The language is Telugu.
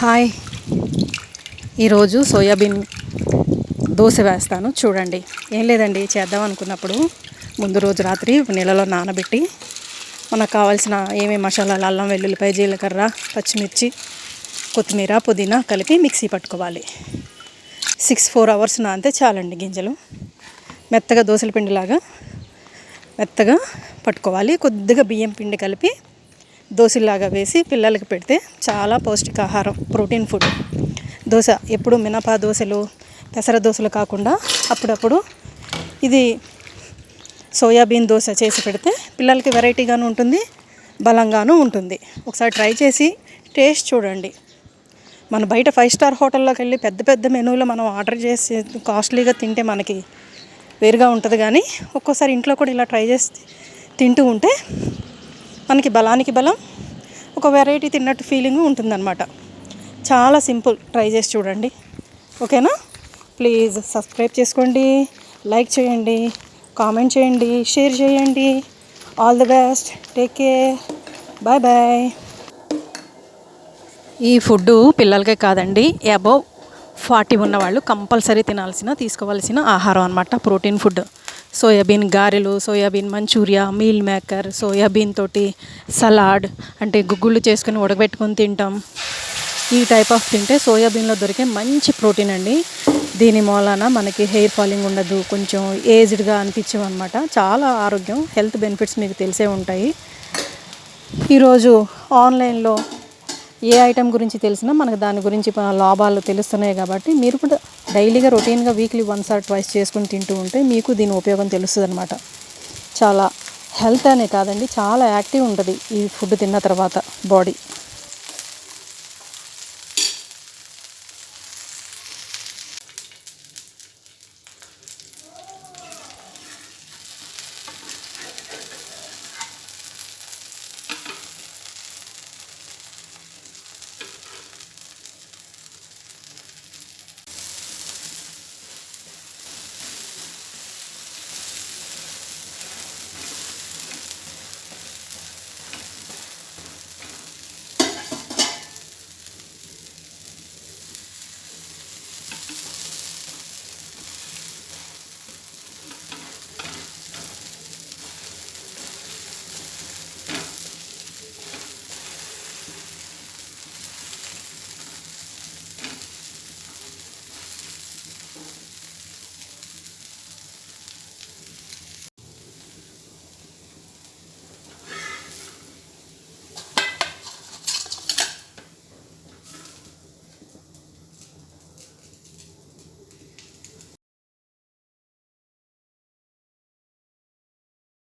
హాయ్. ఈరోజు సోయాబీన్ దోశ వేస్తాను. చూడండి. ఏం లేదండి చేద్దాం అనుకున్నప్పుడు ముందు రోజు రాత్రి నీళ్ళలో నానబెట్టి మనకు కావాల్సిన ఏమేమి మసాలాలు అల్లం వెల్లుల్లిపాయ జీలకర్ర పచ్చిమిర్చి కొత్తిమీర పుదీనా కలిపి మిక్సీ పట్టుకోవాలి. సిక్స్ ఫోర్ అవర్స్ నానితే చాలండి గింజలు. మెత్తగా దోశల పిండిలాగా మెత్తగా పట్టుకోవాలి. కొద్దిగా బియ్యం పిండి కలిపి దోశలాగా వేసి పిల్లలకి పెడితే చాలా పౌష్టికాహారం ప్రోటీన్ ఫుడ్. దోశ ఎప్పుడు మినపా దోశలు పెసర దోశలు కాకుండా అప్పుడప్పుడు ఇది సోయాబీన్ దోశ చేసి పెడితే పిల్లలకి వెరైటీగాను ఉంటుంది బలంగాను ఉంటుంది. ఒకసారి ట్రై చేసి టేస్ట్ చూడండి. మన బయట ఫైవ్ స్టార్ హోటల్లోకి వెళ్ళి పెద్ద పెద్ద మెనూలో మనం ఆర్డర్ చేసి కాస్ట్లీగా తింటే మనకి వేరుగా ఉంటుంది కానీ ఒక్కోసారి ఇంట్లో కూడా ఇలా ట్రై చేసి తింటూ ఉంటే మనకి బలానికి బలం ఒక వెరైటీ తిన్నట్టు ఫీలింగ్ ఉంటుందన్నమాట. చాలా సింపుల్ ట్రై చేసి చూడండి. ఓకేనా ప్లీజ్ సబ్స్క్రైబ్ చేసుకోండి. లైక్ చేయండి. కామెంట్ చేయండి. షేర్ చేయండి. All the best take care bye bye ఈ ఫుడ్ పిల్లలకే కాదండి. అబౌవ్ ఫార్టీ ఉన్న వాళ్ళు కంపల్సరీ తినాల్సిన తీసుకోవాల్సిన ఆహారం అనమాట ప్రోటీన్ ఫుడ్ సోయాబీన్ గారెలు soybean Manchuria meal maker soybean తోటి సలాడ్ అంటే గుగ్గుళ్ళు చేసుకుని ఉడకబెట్టుకొని తింటాం. ఈ టైప్ ఆఫ్ తింటే సోయాబీన్లో దొరికే మంచి ప్రోటీన్ అండి. దీని మూలాన మనకి హెయిర్ ఫాలింగ్ ఉండదు కొంచెం ఏజ్డ్గా అనిపించవు అనమాట చాలా ఆరోగ్యం హెల్త్ బెనిఫిట్స్ మీకు తెలిసే ఉంటాయి. ఈరోజు ఆన్లైన్లో ఏ ఐటెం గురించి తెలిసినా మనకు దాని గురించి లాభాలు తెలుస్తున్నాయి కాబట్టి మీరు కూడా డైలీగా రొటీన్గా వీక్లీ వన్స్ ఆర్ ట్వైస్ చేసుకుని తింటూ ఉంటే మీకు దీని ఉపయోగం తెలుస్తుంది అనమాట చాలా హెల్త్ అనే కాదండి చాలా యాక్టివ్ ఉంటుంది ఈ ఫుడ్ తిన్న తర్వాత బాడీ.